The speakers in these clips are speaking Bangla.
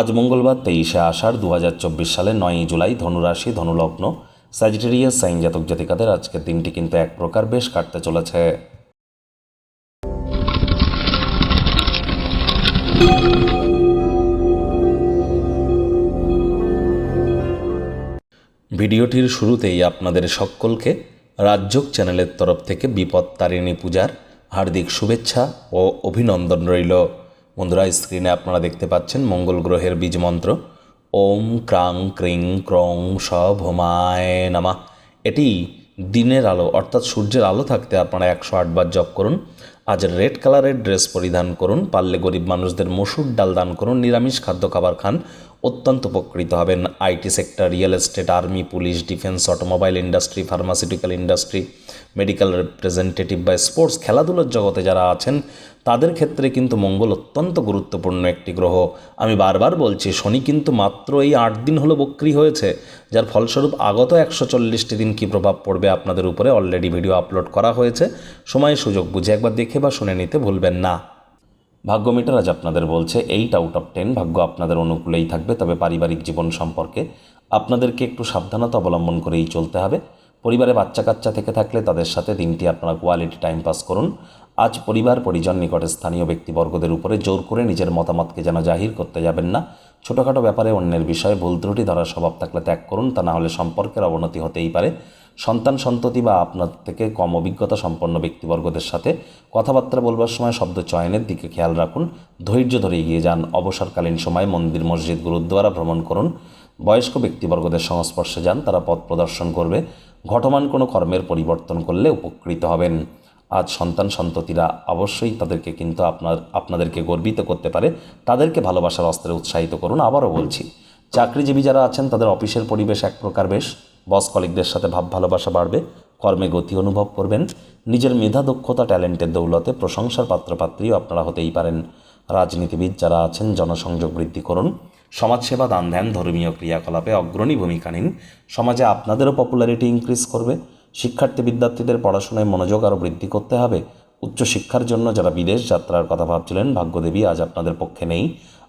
আজ মঙ্গলবার তেইশে আষাঢ় দু হাজার চব্বিশ সালের নয়ই জুলাই ধনুরাশি, ধনুলগ্ন স্যাজিটেরিয়াস সাইন জাতক জাতিকাদের আজকের দিনটি কিন্তু এক প্রকার বেশ কাটতে চলেছে। ভিডিওটির শুরুতেই আপনাদের সকলকে রাজ্যক চ্যানেলের তরফ থেকে বিপদ তারিণী পূজার হার্দিক শুভেচ্ছা ও অভিনন্দন রইল। বন্ধুরা স্ক্রিনে আপনারা দেখতে পাচ্ছেন মঙ্গল গ্রহের বীজ মন্ত্র। ওম ক্রাং ক্রিং ক্রং স নামা। এটি দিনের আলো, অর্থাৎ সূর্যের আলো থাকতে আপনারা একশো আটবার জপ করুন। আজ রেড কালারের ড্রেস পরিধান করুন, পারলে গরিব মানুষদের মসুর ডাল দান করুন, নিরামিষ খাদ্য খাবার খান অত্যন্ত উপকৃত হবেন IT sector, real estate, army, police, defence, automobile industry, pharmaceutical industry, medical representative বা স্পোর্টস খেলাধুলার জগতে যারা আছেন, তাদের ক্ষেত্রে কিন্তু মঙ্গল অত্যন্ত গুরুত্বপূর্ণ একটি গ্রহ। আমি বারবার বলছি, শনি কিন্তু মাত্র এই আট দিন হলো বক্রি হয়েছে, যার ফলস্বরূপ আগত একশো চল্লিশটি দিন কী প্রভাব পড়বে আপনাদের উপরে? অলরেডি ভিডিও আপলোড করা হয়েছে। সময় সুযোগ বুঝে একবার দেখে বা শুনে নিতে ভুলবেন না। ভাগ্য মিটার আজ আপনাদের বলছে এইট আউট অফ টেন ভাগ্য আপনাদের অনুকূলেই থাকবে, তবে পারিবারিক জীবন সম্পর্কে আপনাদেরকে একটু সাবধানতা অবলম্বন করেই চলতে হবে। পরিবারে বাচ্চা কাচ্চা থেকে থাকলে তাদের সাথে দিনটি আপনারা কোয়ালিটি টাইম পাস করুন। আজ পরিবার, পরিজন নিকটে স্থানীয় ব্যক্তিবর্গদের উপরে জোর করে নিজের মতামতকে যেন জাহির করতে যাবেন না। ছোটোখাটো ব্যাপারে অন্যের বিষয়ে ভুল ত্রুটি ধরার স্বভাব থাকলে ত্যাগ করুন, তা না হলে সম্পর্কের অবনতি হতেই পারে। সন্তান সন্ততি বা আপনার থেকে কম অভিজ্ঞতা সম্পন্ন ব্যক্তিবর্গদের সাথে কথাবার্তা বলবার সময় শব্দ চয়নের দিকে খেয়াল রাখুন। ধৈর্য ধরে এগিয়ে যান। অবসরকালীন সময় মন্দির, মসজিদ, গুরুদ্বারা ভ্রমণ করুন। বয়স্ক ব্যক্তিবর্গদের সংস্পর্শে যান। তারা পথ প্রদর্শন করবে। ঘটমান কোনো কর্মের পরিবর্তন করলে উপকৃত হবেন। আজ সন্তান সন্ততিরা অবশ্যই তাদেরকে কিন্তু আপনার, আপনাদেরকে গর্বিত করতে পারে। তাদেরকে ভালোবাসার অস্ত্রে উৎসাহিত করুন। আবারও বলছি, চাকরিজীবী যারা আছেন, তাদের অফিসের পরিবেশ এক প্রকার বেশ। বস কলিকদের সাথে ভাব ভালোবাসা বাড়বে, কর্মে গতি অনুভব করবেন, নিজের মেধা, দক্ষতা, ট্যালেন্টের দৌলতে প্রশংসার পাত্রপাত্রীও আপনারা হতেই পারেন। রাজনীতিবিদ যারা আছেন, জনসংযোগ বৃদ্ধি করুন, সমাজসেবা দান ধ্যান ধর্মীয় ক্রিয়াকলাপে অগ্রণী ভূমিকা নিন, সমাজে আপনাদেরও পপুলারিটি ইনক্রিজ করবে, শিক্ষার্থী বিদ্যার্থীদের পড়াশোনায় মনোযোগ আরও বৃদ্ধি করতে হবে, উচ্চশিক্ষার জন্য যারা বিদেশ যাত্রার কথা ভাবছিলেন, ভাগ্যদেবী আজ আপনাদের পক্ষে নেই।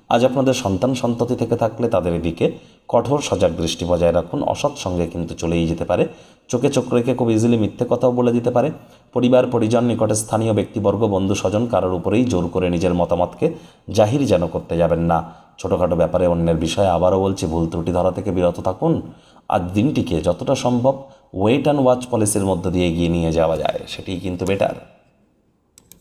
আজ আপনাদের সন্তান সন্ততি থেকে থাকলে তাদের এদিকে কঠোর সজাগ দৃষ্টি বজায় রাখুন। অসৎ সঙ্গে কিন্তু চলেই যেতে পারে। চোখে চোখ রেখে খুব ইজিলি মিথ্যে কথাও বলে দিতে পারে। পরিবার, পরিজন, নিকটে স্থানীয় ব্যক্তিবর্গ, বন্ধু, স্বজন কারোর উপরেই জোর করে নিজের মতামতকে জাহির যেন করতে যাবেন না। ছোটোখাটো ব্যাপারে অন্যের বিষয়ে আবারও বলছি, ভুল ত্রুটি ধরা থেকে বিরত থাকুন। আর দিনটিকে যতটা সম্ভব ওয়েট অ্যান্ড ওয়াচ পলিসির মধ্য দিয়ে এগিয়ে নিয়ে যাওয়া যায়, সেটিই কিন্তু বেটার